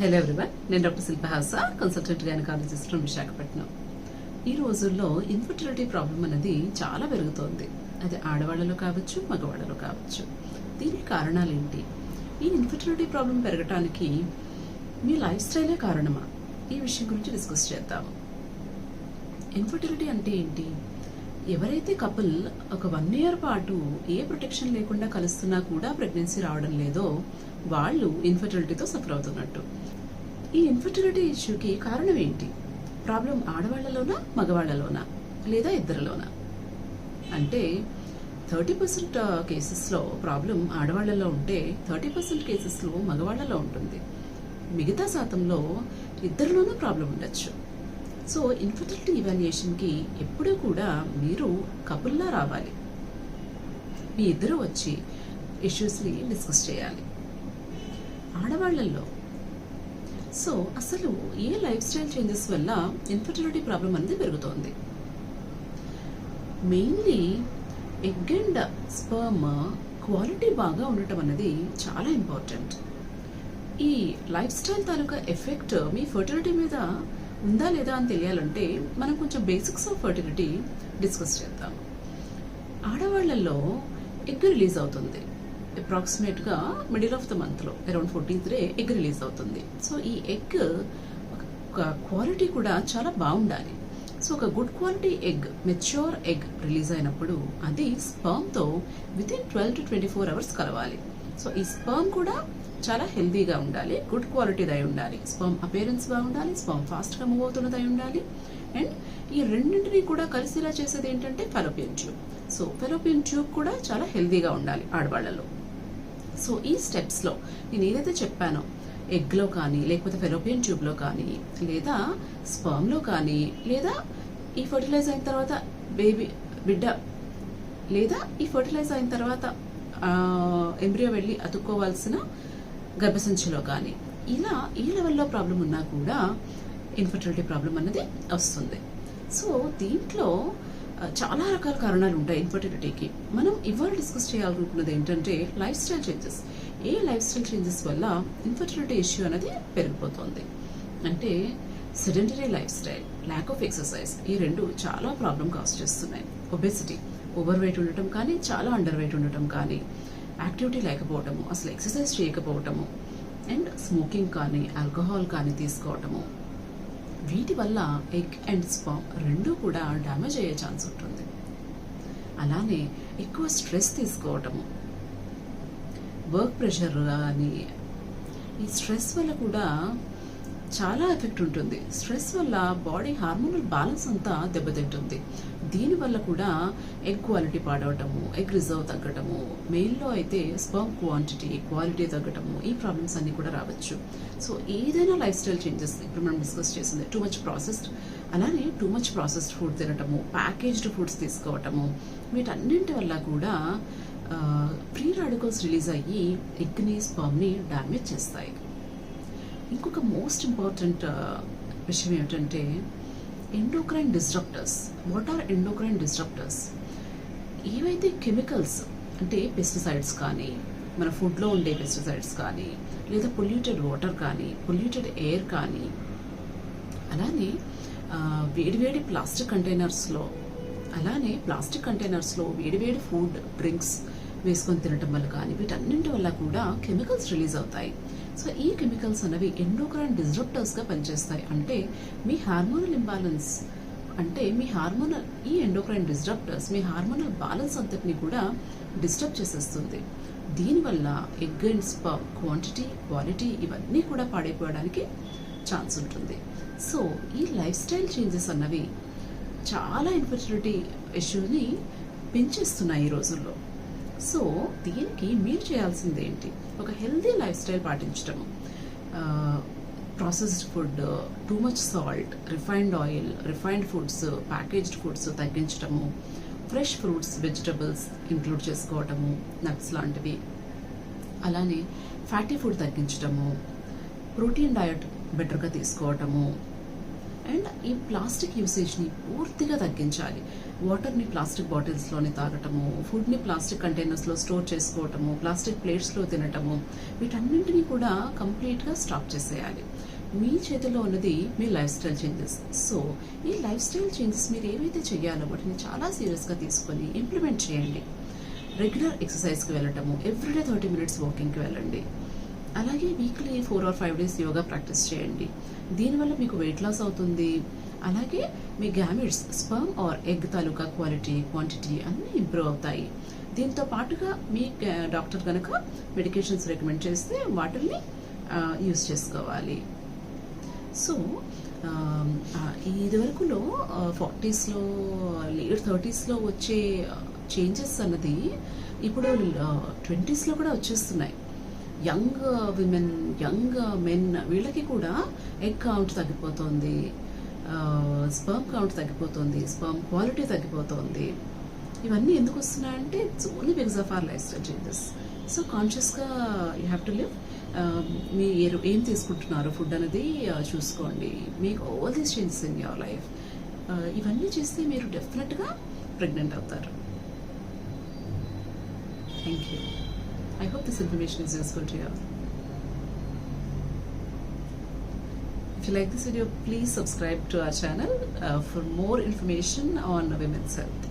Hello everyone నేను doctor Shilpahasa consultant gynaecologist Visakhapatnam. ఈ రోజుల్లో ఇన్ఫర్టిలిటీ ప్రాబ్లం అనేది చాలా పెరుగుతోంది. అది ఆడవాళ్ళలో కావచ్చు మగవాళ్ళలో కావచ్చు. దీనికి కారణాలు ఏంటి? ఈ ఇన్ఫర్టిలిటీ ప్రాబ్లం పెరగటానికి మీ లైఫ్ స్టైలే కారణమా? ఈ విషయం గురించి డిస్కస్ చేద్దాము ఇన్ఫర్టిలిటీ అంటే ఏంటి? ఎవరైతే కపుల్ ఒక వన్ ఇయర్ పాటు ఏ ప్రొటెక్షన్ లేకుండా కలుస్తున్నా కూడా ప్రెగ్నెన్సీ రావడం లేదో వాళ్ళు ఇన్ఫర్టిలిటీతో సఫర్ అవుతున్నట్టు. ఈ ఇన్ఫర్టిలిటీ ఇష్యూకి కారణం ఏంటి? ప్రాబ్లం ఆడవాళ్ళలోనా మగవాళ్ళలోనా లేదా ఇద్దరిలోనా? అంటే థర్టీ పర్సెంట్ కేసెస్లో ప్రాబ్లం ఆడవాళ్ళలో ఉంటే థర్టీ పర్సెంట్ కేసెస్లో మగవాళ్ళలో ఉంటుంది. మిగతా శాతంలో ఇద్దరిలోనూ ప్రాబ్లం ఉండొచ్చు. సో ఇన్ఫర్టిలిటీ ఇవాల్యుయేషన్కి ఎప్పుడూ కూడా మీరు కపుల్లా రావాలి. మీ ఇద్దరు వచ్చి ఇష్యూస్ని డిస్కస్ చేయాలి. ఆడవాళ్ళల్లో. సో అసలు ఏ లైఫ్ స్టైల్ చేంజెస్ వల్ల ఇన్ఫర్టిలిటీ ప్రాబ్లం అనేది పెరుగుతోంది? Mainly egg and sperm quality బాగా ఉండటం అనేది చాలా ఇంపార్టెంట్. ఈ లైఫ్ స్టైల్ తాలూకా ఎఫెక్ట్ మీ ఫర్టిలిటీ మీద ఉందా లేదా అని తెలియాలంటే మనం కొంచెం బేసిక్స్ ఆఫ్ ఫర్టిలిటీ డిస్కస్ చేద్దాం. ఆడవాళ్ళలో ఎగ్ రిలీజ్ అవుతుంది. అప్రాక్సిమేట్గా మిడిల్ ఆఫ్ ద మంత్లో around fourteenth day egg release అవుతుంది. సో ఈ ఎగ్ ఒక క్వాలిటీ కూడా చాలా బాగుండాలి. సో ఒక good quality egg mature egg release అయినప్పుడు అది స్పర్మ్తో within twelve to twenty four hours కలవాలి. సో ఈ స్పర్మ్ కూడా చాలా హెల్దీగా ఉండాలి గుడ్ క్వాలిటీది అయి ఉండాలి. స్పర్మ్ అపేరెన్స్ బాగుండాలి స్పర్మ్ ఫాస్ట్గా మూవ్ అవుతున్నది అయి ఉండాలి. అండ్ ఈ రెండింటిని కూడా కలిసేలా చేసేది ఏంటంటే Fallopian tube. So Fallopian tube కూడా చాలా హెల్దీగా ఉండాలి ఆడవాళ్ళలో సో ఈ స్టెప్స్లో నేను ఏదైతే చెప్పానో ఎగ్లో కానీ లేకపోతే ఫెలోపియన్ ట్యూబ్లో కానీ లేదా స్పర్మ్లో కానీ లేదా ఈ ఫర్టిలైజ్ అయిన తర్వాత బేబీ బిడ్డ లేదా ఈ ఫర్టిలైజ్ అయిన తర్వాత ఎంబ్రియో వెళ్ళి అతుక్కోవాల్సిన గర్భసంచిలో కానీ ఇలా ఈ లెవెల్లో ప్రాబ్లం ఉన్నా కూడా ఇన్ఫర్టిలిటీ ప్రాబ్లం అనేది వస్తుంది. సో దీంట్లో చాలా రకాల కారణాలు ఉంటాయి ఇన్ఫర్టిలిటీకి. మనం ఇవాళ డిస్కస్ చేయాలనుకున్నది ఏంటంటే లైఫ్ స్టైల్ చేంజెస్. ఏ లైఫ్ స్టైల్ చేంజెస్ వల్ల ఇన్ఫర్టిలిటీ ఇష్యూ అనేది పెరిగిపోతుంది? అంటే sedentary lifestyle lack of exercise ఈ రెండు చాలా ప్రాబ్లం కాజ్ చేస్తున్నాయి. ఒబెసిటీ ఓవర్ వెయిట్ ఉండటం కానీ చాలా అండర్ వెయిట్ ఉండటం కానీ. యాక్టివిటీ లేకపోవటము అసలు ఎక్సర్సైజ్ చేయకపోవటము అండ్ స్మోకింగ్ కానీ ఆల్కహాల్ కానీ తీసుకోవటము వీటి వల్ల ఎగ్ అండ్ స్పామ్ రెండూ కూడా డ్యామేజ్ అయ్యే ఛాన్స్ ఉంటుంది. అలానే ఎక్కువ స్ట్రెస్ తీసుకోవటము వర్క్ ప్రెషర్ కానీ ఈ స్ట్రెస్ వల్ల కూడా చాలా ఎఫెక్ట్ ఉంటుంది. స్ట్రెస్ వల్ల బాడీ హార్మోనల్ బ్యాలెన్స్ అంతా దెబ్బతింటుంది. దీనివల్ల కూడా ఎగ్ క్వాలిటీ పాడవటము ఎగ్ రిజర్వ్ తగ్గటము మెయిల్లో అయితే స్పర్మ్ క్వాంటిటీ క్వాలిటీ తగ్గటము ఈ ప్రాబ్లమ్స్ అన్నీ కూడా రావచ్చు. సో ఏదైనా లైఫ్ స్టైల్ చేంజెస్ ఇప్పుడు మనం డిస్కస్ చేసింది టూ మచ్ ప్రాసెస్డ్ అలానే టూ మచ్ ప్రాసెస్డ్ ఫుడ్ తినటము ప్యాకేజ్డ్ ఫుడ్స్ తీసుకోవటము వీటన్నింటి వల్ల కూడా ఫ్రీ రాడికల్స్ రిలీజ్ అయ్యి ఎగ్ని స్పర్మ్ని డ్యామేజ్ చేస్తాయి. ఇంకొక మోస్ట్ ఇంపార్టెంట్ uh, విషయం ఏమిటంటే endocrine disruptors what are endocrine disruptors ఏవైతే కెమికల్స్ అంటే పెస్టిసైడ్స్ కానీ మన ఫుడ్లో ఉండే పెస్టిసైడ్స్ కానీ లేదా పొల్యూటెడ్ వాటర్ కానీ పొల్యూటెడ్ ఎయిర్ కానీ అలానే వేడివేడి ప్లాస్టిక్ కంటైనర్స్లో అలానే ప్లాస్టిక్ కంటైనర్స్లో వేడివేడి ఫుడ్ డ్రింక్స్ వేసుకొని తినటం వల్ల కానీ వీటన్నింటి వల్ల కూడా కెమికల్స్ రిలీజ్ అవుతాయి. సో ఈ కెమికల్స్ అనేవి ఎండోక్రైన్ డిస్రప్టర్స్గా పనిచేస్తాయి. అంటే మీ హార్మోనల్ ఇంబ్యాలెన్స్ అంటే మీ హార్మోనల్ ఈ ఎండోక్రైన్ డిస్రప్టర్స్ మీ హార్మోనల్ బ్యాలెన్స్ అంతటిని కూడా డిస్టర్బ్ చేసేస్తుంది. దీనివల్ల egg and sperm quantity quality ఇవన్నీ కూడా పాడైపోవడానికి ఛాన్స్ ఉంటుంది. సో ఈ లైఫ్ స్టైల్ చేంజెస్ అన్నవి చాలా ఇన్ఫర్టిలిటీ ఇష్యూని పెంచేస్తున్నాయి ఈ రోజుల్లో. సో దీనికి మీరు చేయాల్సింది ఏంటి? ఒక healthy life style పాటించటము. Processed food too much salt refined oil refined foods packaged foods తగ్గించటము. Fresh fruits vegetables include చేసుకోవటము నట్స్ లాంటివి. అలానే ఫ్యాటీ ఫుడ్ తగ్గించటము. ప్రోటీన్ డయట్ బెటర్గా తీసుకోవటము. అండ్ ఈ ప్లాస్టిక్ యూసేజ్ని పూర్తిగా తగ్గించాలి. వాటర్ని ప్లాస్టిక్ బాటిల్స్లోనే తాగటము ఫుడ్ని ప్లాస్టిక్ కంటైనర్స్లో స్టోర్ చేసుకోవటము ప్లాస్టిక్ ప్లేట్స్లో తినటము వీటన్నింటినీ కూడా కంప్లీట్గా స్టాప్ చేసేయాలి. మీ చేతిలో ఉన్నది మీ లైఫ్ స్టైల్ చేంజెస్. సో ఈ లైఫ్ స్టైల్ చేంజెస్ మీరు ఏవైతే చేయాలో వాటిని చాలా సీరియస్గా తీసుకొని ఇంప్లిమెంట్ చేయండి. రెగ్యులర్ ఎక్సర్సైజ్కి వెళ్ళటము ఎవ్రీడే థర్టీ మినిట్స్ వాకింగ్కి వెళ్ళండి. అలాగే weekly four or five days yoga practice చేయండి. దీనివల్ల మీకు వెయిట్ లాస్ అవుతుంది. అలాగే మీ గ్యామిట్స్ స్పర్మ్ ఆర్ ఎగ్ తాలూకా క్వాలిటీ క్వాంటిటీ అన్నీ ఇంప్రూవ్ అవుతాయి. దీంతో పాటుగా మీ డాక్టర్ కనుక మెడికేషన్స్ రికమెండ్ చేస్తే వాటిని యూస్ చేసుకోవాలి. సో ఇదివరకులో ఫార్టీస్లో లేట్ థర్టీస్లో వచ్చే చేంజెస్ అన్నది ఇప్పుడు ట్వంటీస్లో కూడా వచ్చేస్తున్నాయి. యంగ్ విమెన్ యంగ్ మెన్ వీళ్ళకి కూడా ఎగ్ కౌంట్ తగ్గిపోతుంది. స్పర్మ్ కౌంట్ తగ్గిపోతుంది స్పర్మ్ క్వాలిటీ తగ్గిపోతుంది. ఇవన్నీ ఎందుకు వస్తున్నాయంటే it's only because of our lifestyle changes so కాన్షియస్గా యూ హ్యావ్ టు లివ్ మీ ఏం తీసుకుంటున్నారు? ఫుడ్ అనేది చూసుకోండి. మీకు all these changes in your life ఇవన్నీ చేస్తే మీరు డెఫినెట్గా ప్రెగ్నెంట్ అవుతారు. Thank you I hope this information is useful to you. If you like this video, please subscribe to our channel uh, for more information on women's health.